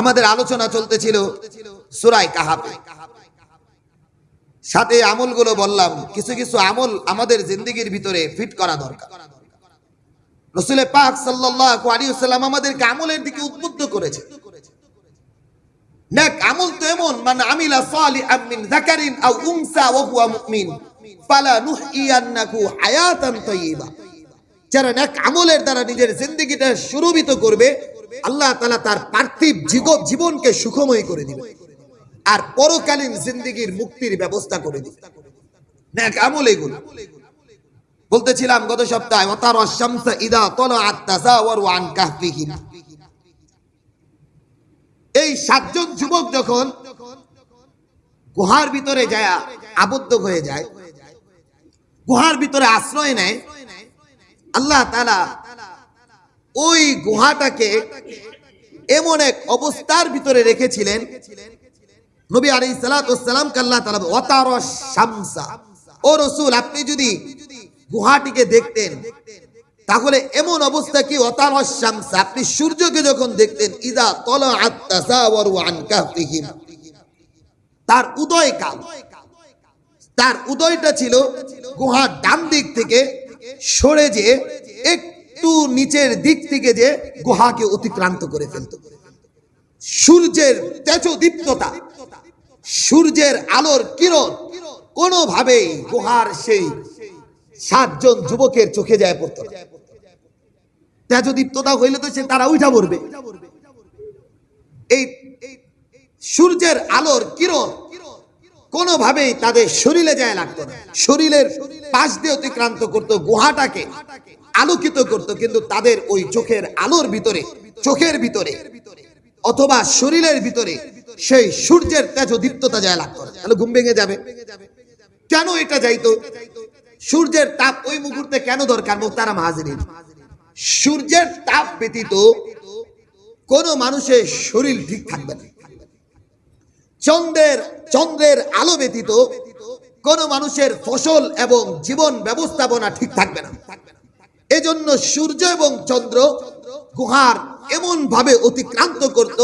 আমাদের আলোচনা চলতেছিল সুরাই কাহাবে সাথে আমলগুলো বললাম, কিছু কিছু আমল আমাদের জিন্দগির ভিতরে ফিট করা দরকার। পাক আমাদেরকে আমলের দিকে উদ্বুদ্ধ করেছে। তো এমন মানে যারা আমলের দ্বারা নিজের জিন্দগিটা সুরভিত করবে আল্লাহ তাআলা তার পার্থিব জীব- জীবনকে সুখময় করে দিবে আর পরকালীন জিন্দগির মুক্তির ব্যবস্থা করে দিবে আমল এগুলো। বলতেছিলাম গত সপ্তাহে ইদা এই সাতজন যুবক যখন গুহার ভিতরে যায়, আবদ্ধ হয়ে যায়, গুহার ভিতরে আশ্রয় নেয়, আল্লাহ ওই গুহাটাকে এমন এক অবস্থার ভিতরে রেখেছিলেন নবী আলাইহিস সালাতু ওয়াসসালাম আল্লাহ তাআলা ওয়াতারা শামসা। ও রাসূল, আপনি যদি গুহাটিকে দেখতেন, তাহলে এমন অবস্থা কি? অতার শামসা। আপনি সূর্যকে যখন দেখতেন, ইদা তলা আন তার উদয় কাল, তার উদয়টা ছিল গুহার ডান দিক থেকে সরে যে একটু নিচের দিক থেকে যে গুহাকে অতিক্রান্ত করে ফেলত। সূর্যের তেজদীপ্ততা, সূর্যের আলোর কিরণ, কোনোভাবেই গুহার সেই সাতজন যুবকের চোখে যায় পড়তো। তেজদীপ্ততা হইলে তো সে তারা উঠা পড়বে। এই সূর্যের আলোর কিরণ কোনোভাবেই তাদের শরীরে যায় লাগতো না। শরীরের পাশ দিয়ে অতিক্রান্ত করতো গুহাটাকে। আলোকিত করত কিন্তু তাদের ওই চোখের আলোর ভিতরে, চোখের ভিতরে অথবা শরীরের ভিতরে সেই সূর্যের তেজদীপ্ততা যায় লাগতো না তাহলে ঘুম ভেঙে যাবে। কেন এটা যাইতো? সূর্যের তাপ ওই মুহূর্তে কেন দরকার মোহতারা মাহাজিরিন সূর্যের তাপ ব্যতীত কোন মানুষের শরীর ঠিক থাকবে না। চন্দ্রের চন্দ্রের আলো ব্যতীত কোন মানুষের ফসল এবং জীবন ব্যবস্থাপনা ঠিক থাকবে না। এজন্য সূর্য এবং চন্দ্র গুহার এমন ভাবে অতিক্রান্ত করত,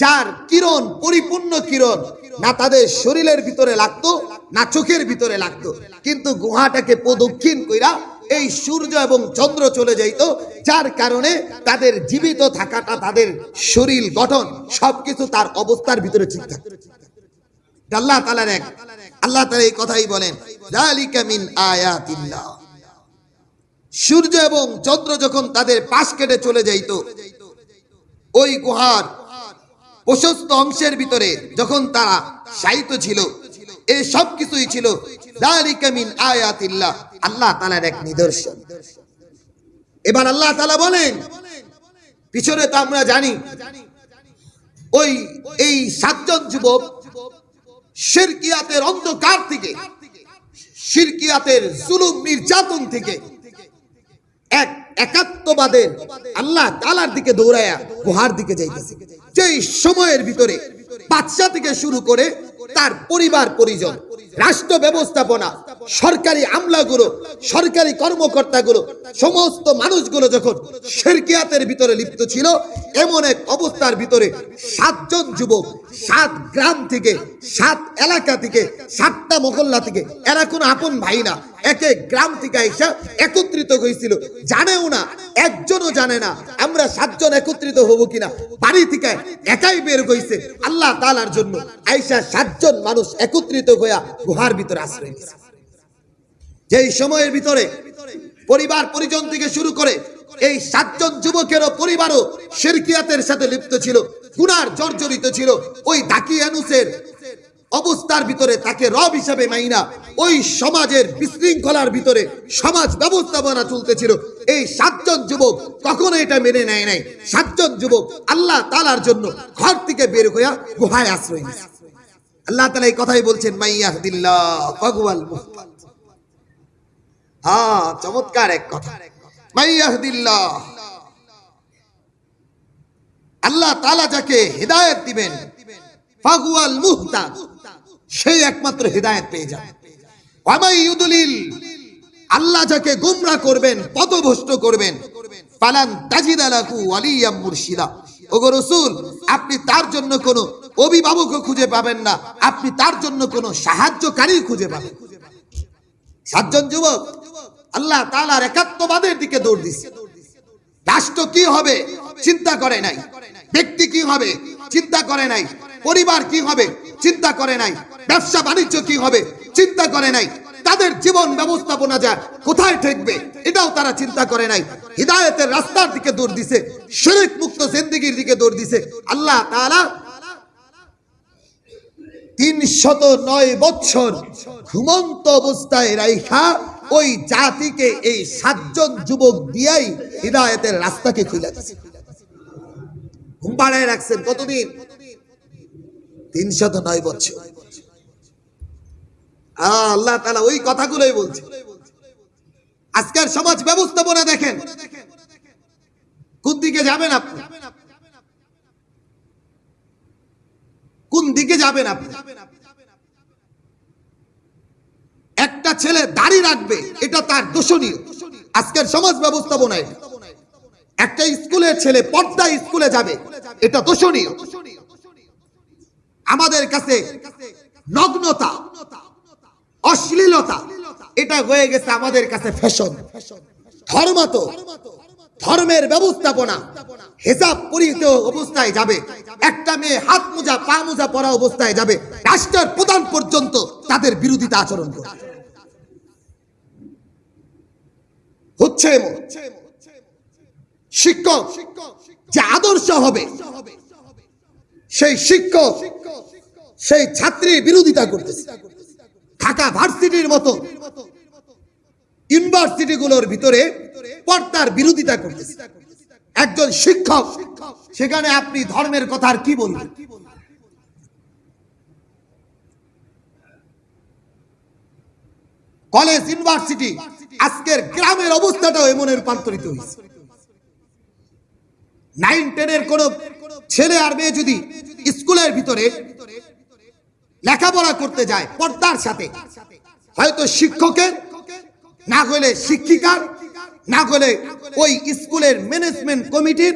যার কিরণ পরিপূর্ণ কিরণ না তাদের শরীরের ভিতরে লাগতো, না চোখের ভিতরে লাগতো। কিন্তু গুহাটাকে প্রদক্ষিণ কইরা এই সূর্য এবং চন্দ্র চলে যাইত, যার কারণে তাদের জীবিত থাকাটা, তাদের শরীর গঠন সবকিছু তার অবস্থার ভিতরে ঠিক এটা আল্লাহ তাআলার এক আল্লাহ তাআলা এই কথাই বলেন আয়াতিল্লাহ। সূর্য এবং চন্দ্র যখন তাদের পাশ কেটে চলে যাইত, ওই গুহার প্রশস্ত অংশের ভিতরে যখন তারা শায়িত ছিল এই সব কিছুই ছিল আল্লাহ তাআলার এক নিদর্শন। এবার আল্লাহ তালা বলেন, পিছনে তো আমরা জানি, ওই, এই সাতজন যুবক শিরকিয়াতের অন্ধকার থেকে, শিরকিয়াতের জুলুম নির্যাতন থেকে এক একাত্মবাদের আল্লাহ তালার দিকে দৌড়ায়া গুহার দিকে যাইতেছে। যেই সময়ের ভিতরে বাচ্চা থেকে শুরু করে তার পরিবার, পরিজন রাষ্ট্র ব্যবস্থাপনা, সরকারি আমলাগুলো, সরকারি কর্মকর্তাগুলো, সমস্ত মানুষগুলো যখন শেরকিয়াতের ভিতরে লিপ্ত ছিল, এমন এক অবস্থার ভিতরে সাতজন যুবক, সাত গ্রাম থেকে, সাত এলাকা থেকে, সাতটা মহল্লা থেকে, এরা কোনো আপন ভাই না, এক এক গ্রাম থেকে আইসা একত্রিত হয়েছিল। জানেও না, একজনও জানে না, আমরা সাতজন একত্রিত হব কিনা। বাড়ি থেকে একাই বের হইছে, আল্লাহ তালার জন্য। আইসা সাতজন মানুষ একত্রিত হইয়া গুহার ভিতরে আশ্রয় নিয়েছে। যেই সময়ের ভিতরে পরিবার পরিজন থেকে শুরু করে এই সাতজন যুবকেরও পরিবারও শেরকিয়াতের সাথে লিপ্ত ছিল, গুনার জর্জরিত ছিল। ওই দাকিয়ানুসের অবস্থার ভিতরে তাকে রব হিসাবে মাইনা ওই সমাজের বিশৃঙ্খলার ভিতরে সমাজ ব্যবস্থাপনা চলতেছিল। এই সাতজন যুবক কখনো এটা মেনে নেয় নাই। সাতজন যুবক আল্লাহ তালার জন্য ঘর থেকে বের হইয়া গুহায় আশ্রয় নিয়েছে। আল্লাহ তালা এই কথাই বলছেন হ্যাঁ চমৎকার এক কথা। আল্লাহ তাআলা যাকে হেদায়েত দিবেন ফাগুয়াল মুহতাদ, সেই একমাত্র হেদায়েত পেয়ে যাবে। ইউদলিল, আল্লাহ যাকে গোমরা করবেন পথভ্রষ্ট করবেন ফালান তাজিদা ওয়ালিয়াম মুরশিদা। ওগো রাসূল, আপনি তার জন্য কোনো অভিভাবকও খুঁজে পাবেন না, আপনি তার জন্য কোনো সাহায্যকারী খুঁজে পাবেন সাতজন যুবক, আল্লাহ তালার একাত্মবাদের দিকে দৌড় দিচ্ছে রাষ্ট্র কি হবে, চিন্তা করে নাই। ব্যক্তি কি হবে, চিন্তা করে নাই। পরিবার কি হবে, চিন্তা করে নাই। ব্যবসা বাণিজ্য কি হবে, চিন্তা করে নাই। তাদের জীবন ব্যবস্থাপনা যা কোথায় ঠেকবে, এটাও তারা চিন্তা করে নাই। হৃদায়তের রাস্তার দিকে দৌড় দিছে শরীর মুক্ত জিন্দিগির দিকে দৌড় দিছে। আল্লাহ তাআলা নয় বছর ঘুমন্ত অবস্থায় রাইখা ওই জাতিকে এই সাতজন যুবক দিয়াই হৃদায়তের রাস্তাকে খুলে দিছে। ঘুম পাড়ায় রাখছেন কতদিন? তিন শত নয় বছর আল্লাহ তালা ওই কথাগুলোই বলছে। আজকের সমাজ ব্যবস্থাপনা দেখেন। কোন দিকে যাবেন আপনি? কোন দিকে যাবেন আপনি? একটা ছেলে দাড়ি রাখবে, এটা তার দোষণীয়। আজকের সমাজ ব্যবস্থাপনায় একটা স্কুলের ছেলে পর্দা স্কুলে যাবে, এটা দোষণীয়। আমাদের কাছে নগ্নতা অশ্লীলতা, এটা হয়ে গেছে আমাদের কাছে ফ্যাশন। ধর্ম তো, ধর্মের ব্যবস্থাপনা, হেসাব পরিহিত অবস্থায় যাবে। একটা মেয়ে হাত মোজা, পা মোজা পরা অবস্থায় যাবে। রাষ্ট্রের প্রধান পর্যন্ত তাদের বিরোধিতা আচরণ করবে। হচ্ছে শিক্ষক যে আদর্শ হবে, সেই শিক্ষক, সেই ছাত্রী বিরোধিতা করতেছে। ঢাকা ভার্সিটির মতো ইউনিভার্সিটি গুলোর ভিতরে পর্দার বিরোধিতা করতেছে। একজন শিক্ষক, সেখানে আপনি ধর্মের কথা আর কি বলবেন? কলেজ, ইউনিভার্সিটি, আজকের গ্রামের অবস্থাটাও এমন রূপান্তরিত হয়েছে। নাইন টেনের কোন ছেলে আর মেয়ে যদি স্কুলের ভিতরে লেখাপড়া করতে যায় পর্দার সাথে। হয়তো শিক্ষকের, না হলে শিক্ষিকার, না হলে ওই স্কুলের ম্যানেজমেন্ট কমিটির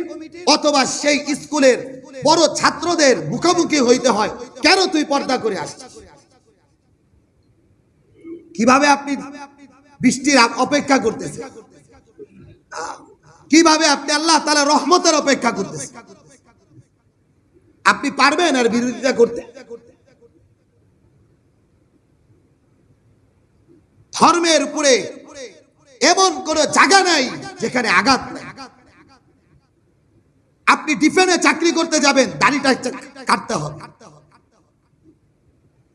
অথবা সেই স্কুলের বড় ছাত্রদের মুখোমুখি হইতে হয়। কেন তুই পর্দা করে আসছিস? কীভাবে আপনি বৃষ্টির অপেক্ষা করতেছেন? কীভাবে আপনি আল্লাহ তালা রহমতের অপেক্ষা করতেছেন? আপনি পারবেন আর বিরোধিতা করতে? ধর্মের উপরে এমন কোন জায়গা নাই যেখানে আঘাত আপনি ডিফেন্সে চাকরি করতে যাবেন, দাড়িটা কাটতে হবে।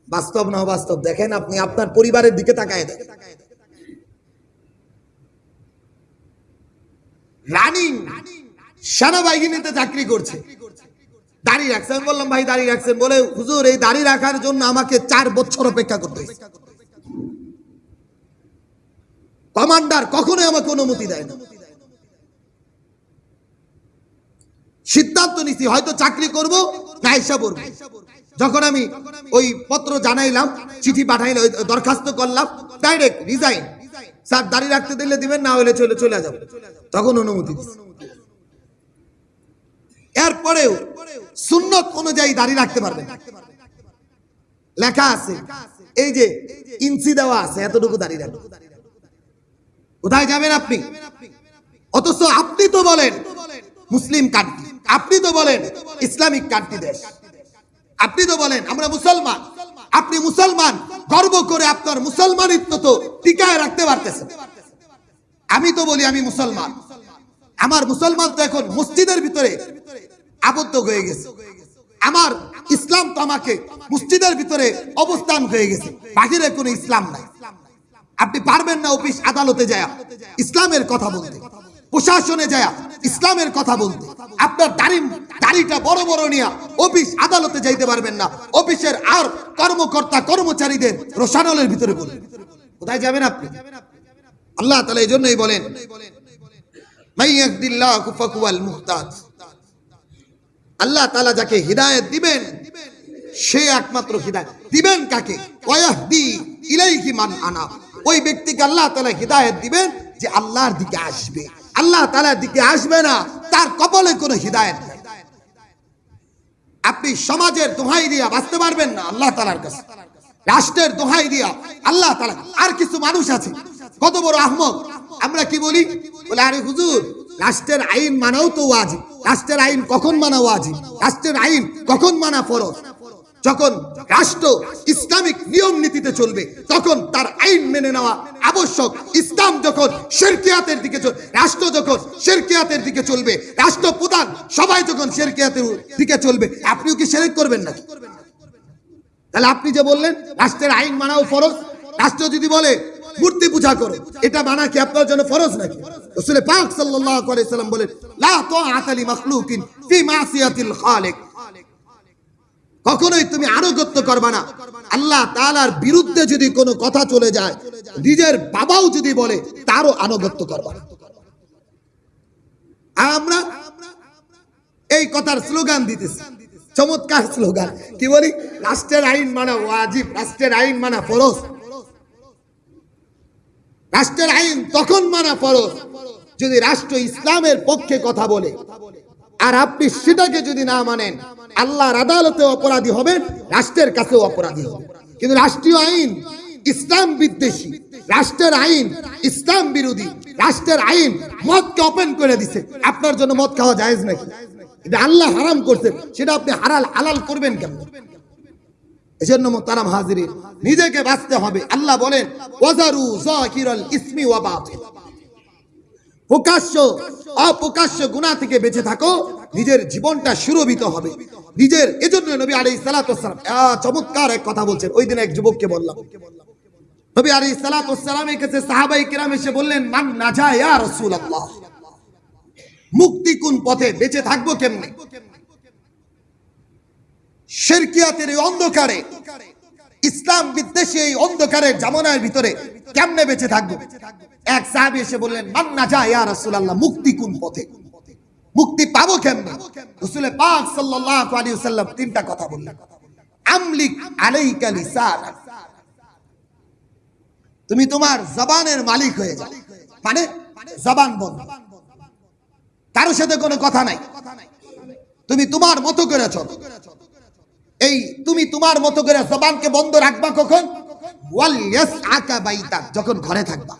বাস্তব না বাস্তব দেখেন আপনি আপনার পরিবারের দিকে তাকায় দেখেন। রানিং সেনাবাহিনীতে চাকরি করছে। দাড়ি রাখছেন, বললাম, ভাই, দাড়ি রাখছেন বলে হুজুর, এই দাড়ি রাখার জন্য আমাকে চার বছর অপেক্ষা করতে কমান্ডার কখনোই আমাকে অনুমতি দেয় না। সিদ্ধান্ত নিছি, হয়তো চাকরি করব না হিসাব যখন আমি ওই পত্র জানাইলাম, চিঠি পাঠাইলাম ওই দরখাস্ত করলাম ডাইরেক্ট রিজাইন স্যার দাঁড়িয়ে রাখতে দিলে দিবেন, না হলে চলে চলে যাব। তখন অনুমতি এরপরেও সুন্নত অনুযায়ী দাঁড়িয়ে রাখতে পারবেন লেখা আছে, এই যে ইঞ্চি দেওয়া আছে, এতটুকু দাড়ি রাখবেন কোথায় যাবেন আপনি? অথচ আপনি তো বলেন, মুসলিম কান্ট্রি আপনি তো বলেন, ইসলামিক কান্ট্রি দেশ। আপনি তো বলেন, আমরা মুসলমান। আপনি মুসলমান, গর্ব করে আপনার মুসলমানিত্ব তো টিকায় রাখতে পারতেছেন। আমি তো বলি, আমি মুসলমান। আমার মুসলমান তো এখন মসজিদের ভিতরে আবদ্ধ হয়ে গেছে। আমার ইসলাম তো আমাকে মসজিদের ভিতরে অবস্থান হয়ে গেছে। বাহিরে কোনো ইসলাম নাই। আপনি পারবেন না অফিস আদালতে যায়। ইসলামের কথা বলতে। প্রশাসনে যায় ইসলামের কথা বলতে। আপনার দাড়ি দাড়িটা বড় বড় নিয়ে অফিস আদালতে যাইতে পারবেন না। অফিসের আর কর্মকর্তা, কর্মচারীদের রোশানলের ভিতরে বলুন। কোথায় যাবেন আপনি? আল্লাহ তালা এই জন্যই বলেন আল্লাহ তালা যাকে হৃদায়ত দিবেন, সে একমাত্র হৃদায়ত। দিবেন কাকে? ওয়াহদি। ইলাইহি মান আনা। ওই ব্যক্তিকে আল্লাহ তালা হৃদায়ত দিবেন যে আল্লাহর দিকে আসবে। আল্লাহ তালার দিকে আসবে না, তার কপালে কোনো হৃদায়ত নাই। আপনি সমাজের দোহাই দিয়া বাঁচতে পারবেন না আল্লাহ তালার কাছে। রাষ্ট্রের দোহাই দিয়া আল্লাহ তালা আর কিছু মানুষ আছে। কত বড় আহমদ। আমরা কি বলি? বলে, আরে হুজুর, রাষ্ট্রের আইন মানাও তো ওয়াজিব। রাষ্ট্রের আইন কখন মানা ওয়াজিব? রাষ্ট্রের আইন কখন মানা ফরজ? যখন রাষ্ট্র ইসলামিক নিয়ম নীতিতে চলবে, তখন তার আইন মেনে নেওয়া আবশ্যক। ইসলাম যখন শেরকিয়াতের দিকে চল- রাষ্ট্র যখন শেরকিয়াতের দিকে চলবে, রাষ্ট্রপ্রধান সবাই যখন শেরকিয়াতের দিকে চলবে, আপনিও কি শেরেক করবেন নাকি? তাহলে আপনি যে বললেন, রাষ্ট্রের আইন মানাও ফরজ, রাষ্ট্র যদি বলে, মূর্তি পূজা করে এটা মানা কি আপনার জন্য ফরজ নাকি? রসুল পাক সাল্লাল্লাহু আলাইহি সাল্লাম বলেন, লা তাআতা লি মাখলুকিন ফি মাসিয়াতিল খালিক। কখনোই তুমি আনুগত্য করবা না। আল্লাহ তাআলার বিরুদ্ধে যদি কোনো কথা চলে যায়, নিজের বাবাও যদি বলে, তারও আনুগত্য করবা আমরা এই কথার স্লোগান দিতেছি। চমৎকার স্লোগান। কি বলি? রাষ্ট্রের আইন মানা ওয়াজিব, রাষ্ট্রের আইন মানা ফরজ। রাষ্ট্রের আইন তখন মানা ফরজ। যদি রাষ্ট্র ইসলামের পক্ষে কথা বলে আর আপনি সেটাকে যদি না মানেন, আল্লাহর আদালতে অপরাধী হবেন, রাষ্ট্রের কাছেও অপরাধী হবেন। কিন্তু রাষ্ট্রীয় আইন, ইসলাম বিদ্বেষী, রাষ্ট্রের আইন, ইসলাম বিরোধী, রাষ্ট্রের আইন মদকে ওপেন করে দিছে। আপনার জন্য মদ খাওয়া জায়েজ নাকি? এটা আল্লাহ হারাম করছে, সেটা আপনি হারাল হালাল করবেন কেমন এজন্য মোতারাম হাজিরিন, নিজেকে বাঁচতে হবে। আল্লাহ বলেন, ওয়াজারু যাকিরাল ইসমি ওয়া বাতিল। প্রকাশ্য, অপ্রকাশ্য গুনাহ থেকে বেঁচে থাকো নিজের জীবনটা সুরভিত হবে। নিজের এজন্য নবী আলাইহিস সালাতু ওয়াসসালাম আহ, চমৎকার এক কথা বলছেন। ওই দিন এক যুবককে বললাম নবী সালাতু কাছে সাহাবাই কিরাম এসে বললেন মান নাজা ইয়া রাসূলুল্লাহ? মুক্তি কোন পথে বেঁচে থাকব কেমনে? শেরকিয়াতের এই অন্ধকারে ইসলাম বিদ্বেষী এই অন্ধকারের জামানার ভিতরে কেমনে বেঁচে থাকব? এক সাহাবী এসে বললেন মান্না যা ইয়া রাসূলুল্লাহ মুক্তি কোন পথে? মুক্তি পাবো কেমনে? পাক সাল্লাল্লাহু তিনটা কথা বললেন। তুমি তোমার জবানের মালিক হয়ে যাও। মানে জবান বন্ধ। কারও সাথে কোনো কথা নাই। তুমি তোমার মতো করে চলো। এই তুমি তোমার মতো করে জবানকে বন্ধ রাখবা কখন? যখন ঘরে থাকবা।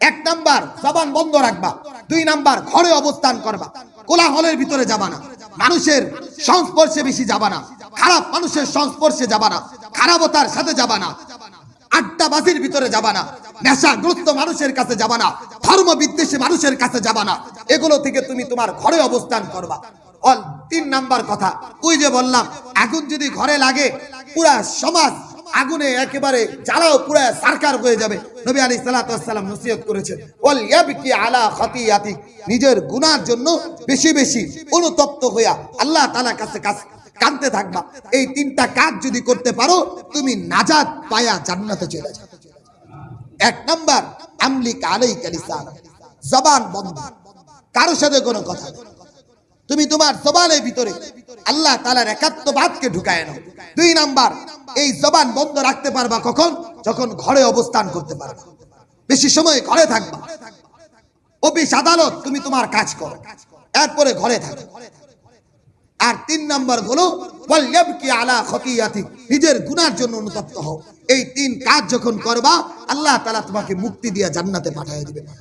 এক নাম্বার, জবান বন্ধ রাখবা। দুই নাম্বার, ঘরে অবস্থান করবা। কোলাহলের ভিতরে যাবা না। মানুষের সংস্পর্শে বেশি যাবা না। খারাপ মানুষের সংস্পর্শে যাবা না। খারাপতার সাথে যাবা না। আড্ডাবাজির ভিতরে যাবা না। নেশাগ্রস্ত মানুষের কাছে যাবা না। ধর্ম বিদ্বেষী মানুষের কাছে যাবা না। এগুলো থেকে তুমি তোমার ঘরে অবস্থান করবা। অল তিন নাম্বার কথা। ওই যে বললাম, আগুন যদি ঘরে লাগে, পুরা সমাজ আগুনে একেবারে জ্বালাও, পুরা সারকার হয়ে যাবে। নবী আলী সালাতাম নসিহত করেছেন। নিজের গুনার জন্য বেশি বেশি অনুতপ্ত হইয়া আল্লাহ তাআলার কাছে কাছে কানতে থাকবা। এই তিনটা কাজ যদি করতে পারো, তুমি নাজাত পায়া জান্নাতে চলে যাবে। এক নাম্বার, আমলিক আলাই কালিসান জবান বন্ধ। কারোর সাথে কোনো কথা তুমি তোমার জবানের ভিতরে আল্লাহ তালার একাত্মবাদকে ঢুকায় নাও। দুই নাম্বার এই জবান বন্ধ রাখতে পারবা কখন? যখন ঘরে অবস্থান করতে পারবা। বেশি সময় ঘরে থাকবা। অফিস আদালত, তুমি তোমার কাজ করো। এরপরে ঘরে থাকো। আর তিন নাম্বার হলো নিজের গুনার জন্য অনুতপ্ত হও। এই তিন কাজ যখন করবা, আল্লাহ তালা তোমাকে মুক্তি দিয়া জান্নাতে পাঠিয়ে দিবেন।